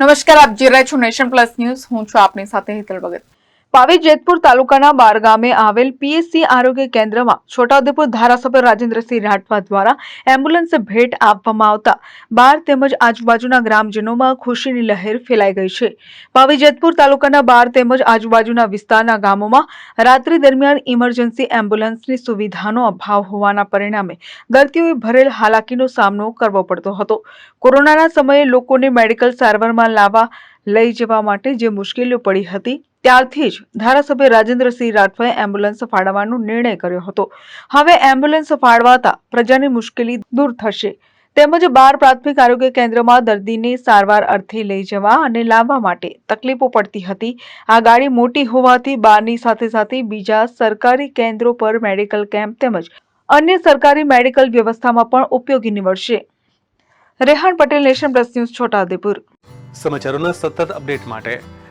નમસ્કાર આપ જે રહ્યા છો નેશન પ્લસ ન્યૂઝ. હું છું આપની સાથે હિતલ ભગત. પાવી જેતપુર તાલુકાના બાર ગામે આવેલ પીએસસી આરોગ્ય કેન્દ્રમાં છોટાઉદેપુર ધારાસભ્ય રાજેન્દ્રસિંહ રાઠવા દ્વારા એમ્બ્યુલન્સ ભેટ આપવામાં આવતા બાર તેમજ આજુબાજુના ગ્રામજનોમાં ખુશીની લહેર ફેલાઈ ગઈ છે. પાવી જેતપુર તાલુકાના બાર તેમજ આજુબાજુના વિસ્તારના ગામોમાં રાત્રિ દરમિયાન ઇમરજન્સી એમ્બ્યુલન્સની સુવિધાનો અભાવ હોવાના પરિણામે દર્દીઓએ ભરેલ હાલાકીનો સામનો કરવો પડતો હતો. કોરોનાના સમયે લોકોને મેડિકલ સારવારમાં લાવવા લઈ જવા માટે જે મુશ્કેલીઓ પડી હતી ત્યારથી જ ધારાસભ્ય રાજેન્દ્રસિંહ રાઠવાએ એમ્બ્યુલન્સ ફાળવવાનો નિર્ણય કર્યો હતો. હવે એમ્બ્યુલન્સ ફાળવાતા પ્રજાની મુશ્કેલી દૂર થશે. તેમજ બાર પ્રાથમિક આરોગ્ય કેન્દ્રમાં દર્દીને સારવાર અર્થે લઈ જવા અને લાવવા માટે તકલીફો પડતી હતી. આ ગાડી મોટી હોવાથી બારની સાથે સાથે બીજા સરકારી કેન્દ્રો પર મેડિકલ કેમ્પ તેમજ અન્ય સરકારી મેડિકલ વ્યવસ્થામાં પણ ઉપયોગી નીવડશે. Rehan Patel Nation Plus News, Chhota Udaipur. સમાચારોના સતત અપડેટ માટે